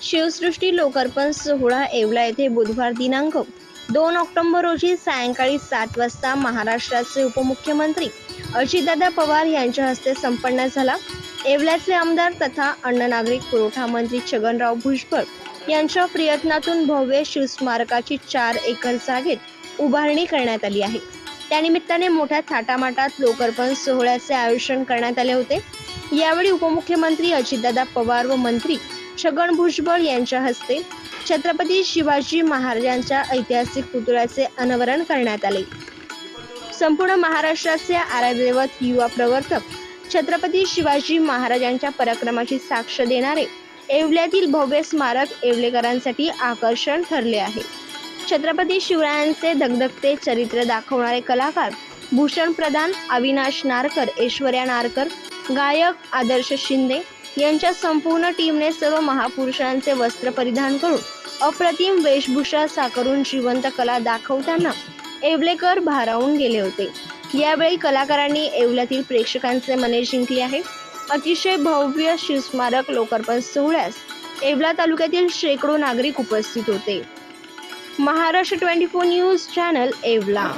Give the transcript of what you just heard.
शिवसृष्टी लोकार्पण सोहळा येवला येथे बुधवार दिनांक दोन ऑक्टोबर रोजी सायंकाळी सात वाजता महाराष्ट्राचे उपमुख्यमंत्री अजितदादा पवार यांच्या हस्ते संपन्न झाला. येवल्याचे आमदार तथा अन्न नागरिक पुरवठा मंत्री छगनराव भुजबळ यांच्या प्रयत्नातून भव्य शिवस्मारकाची चार एकर जागेत उभारणी करण्यात आली आहे. त्यानिमित्ताने मोठ्या थाटामाटात लोकार्पण सोहळ्याचे आयोजन करण्यात आले होते. यावेळी उपमुख्यमंत्री अजितदादा पवार व मंत्री छगन भुजबळ यांच्या हस्ते छत्रपती शिवाजी महाराजांच्या ऐतिहासिक पुतळ्याचे अनावरण करण्यात आले. संपूर्ण महाराष्ट्राचे आराध्यवत युवा प्रवर्तक छत्रपती शिवाजी महाराजांच्या पराक्रमाची साक्ष देणारे येवल्यातील भव्य स्मारक येवलेकरांसाठी आकर्षण ठरले आहे. छत्रपती शिवरायांचे धगधगते चरित्र दाखवणारे कलाकार भूषण प्रधान अविनाश नारकर ऐश्वर्या नारकर गायक आदर्श शिंदे यांच्या संपूर्ण टीमने सर्व महापुरुषांचे वस्त्र परिधान करून अप्रतिम वेशभूषा साकारून जिवंत कला दाखवताना येवलेकर भारावून गेले होते. यावेळी कलाकारांनी येवल्यातील प्रेक्षकांचे मने जिंकले आहे अतिशय भव्य शिवस्मारक लोकार्पण सोहळ्यास येवला तालुक्यातील शेकडो नागरिक उपस्थित होते. Maharashtra twenty four news channel Yeola